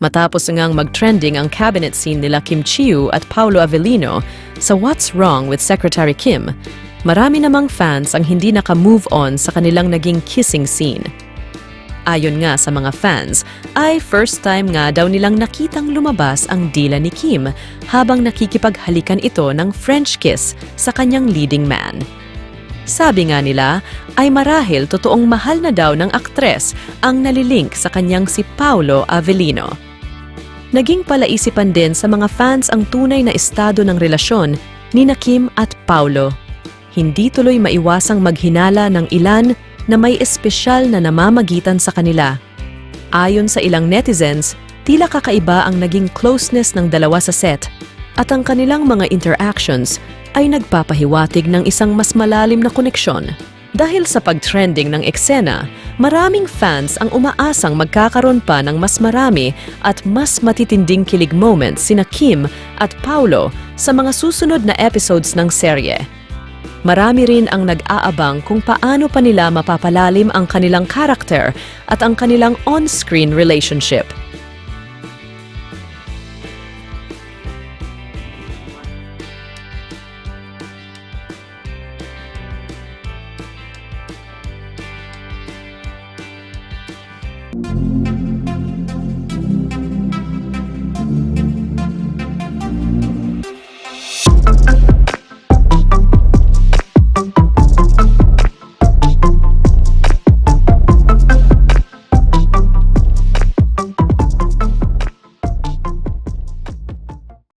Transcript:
Matapos ngang mag-trending ang cabinet scene nila Kim Chiu at Paulo Avellino sa What's Wrong with Secretary Kim, marami namang fans ang hindi naka-move on sa kanilang naging kissing scene. Ayon nga sa mga fans, ay first time nga daw nilang nakitang lumabas ang dila ni Kim habang nakikipaghalikan ito ng French kiss sa kanyang leading man. Sabi nga nila, ay marahil totoong mahal na daw ng aktres ang nalilink sa kanyang si Paolo Avellino. Naging palaisipan din sa mga fans ang tunay na estado ng relasyon ni na Kim at Paolo. Hindi tuloy maiwasang maghinala ng ilan na may espesyal na namamagitan sa kanila. Ayon sa ilang netizens, tila kakaiba ang naging closeness ng dalawa sa set at ang kanilang mga interactions ay nagpapahiwatig ng isang mas malalim na koneksyon. Dahil sa pag-trending ng eksena, maraming fans ang umaasang magkakaroon pa ng mas marami at mas matitinding kilig moments sina Kim at Paulo sa mga susunod na episodes ng serye. Marami rin ang nag-aabang kung paano pa nila mapapalalim ang kanilang karakter at ang kanilang on-screen relationship.